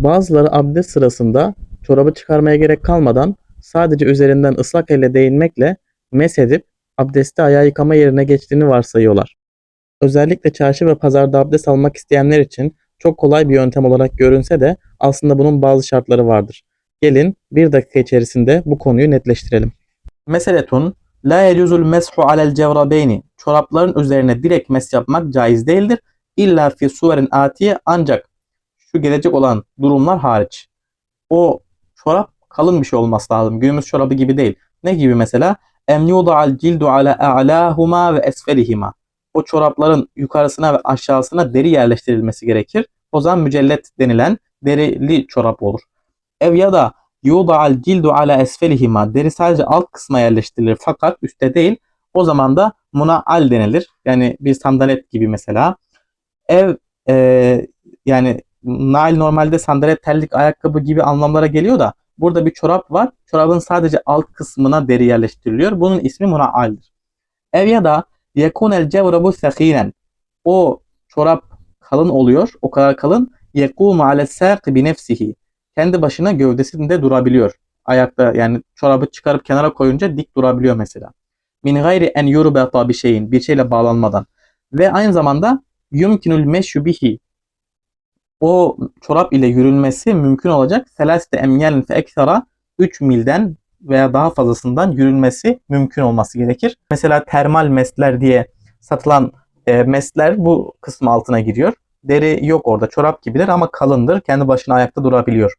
Bazıları abdest sırasında çorabı çıkarmaya gerek kalmadan sadece üzerinden ıslak elle değinmekle mesedip abdesti ayağı yıkama yerine geçtiğini varsayıyorlar. Özellikle çarşı ve pazarda abdest almak isteyenler için çok kolay bir yöntem olarak görünse de aslında bunun bazı şartları vardır. Gelin bir dakika içerisinde bu konuyu netleştirelim. Meseletun La yecuzul meshu alel cevrabeyni Çorapların üzerine direkt mes yapmak caiz değildir. İlla fi suverin atiye ancak şu gelecek olan durumlar hariç. O çorap kalın bir şey olması lazım. Günümüz çorabı gibi değil. Ne gibi mesela? Em yuda'al cildu ala a'lahuma ve esfelihima. O çorapların yukarısına ve aşağısına deri yerleştirilmesi gerekir. O zaman mücellet denilen derili çorap olur. Ev ya da yuda'al cildu ala esfelihima. Deri sadece alt kısma yerleştirilir fakat üstte değil. O zaman da muna'al denilir. Yani bir sandalet gibi mesela. Ev e, yani nail normalde sandalet terlik ayakkabı gibi anlamlara geliyor da burada bir çorap var. Çorabın sadece alt kısmına deri yerleştiriliyor. Bunun ismi muna'aldir. Ev ya da yekunel cevrabu sekinen. O çorap kalın oluyor. O kadar kalın. Yekumu ale sâki bi nefsihi. Kendi başına gövdesinde durabiliyor. Ayakta yani çorabı çıkarıp kenara koyunca dik durabiliyor mesela. Min gayri en yurbeta bir şeyin. Bir şeyle bağlanmadan. Ve aynı zamanda yumkinul meşyu. O çorap ile yürünmesi mümkün olacak. Selaste emyelin fe eksara 3 milden veya daha fazlasından yürünmesi mümkün olması gerekir. Mesela termal mesler diye satılan e, mesler bu kısmı altına giriyor. Deri yok orada çorap gibidir ama kalındır. Kendi başına ayakta durabiliyor.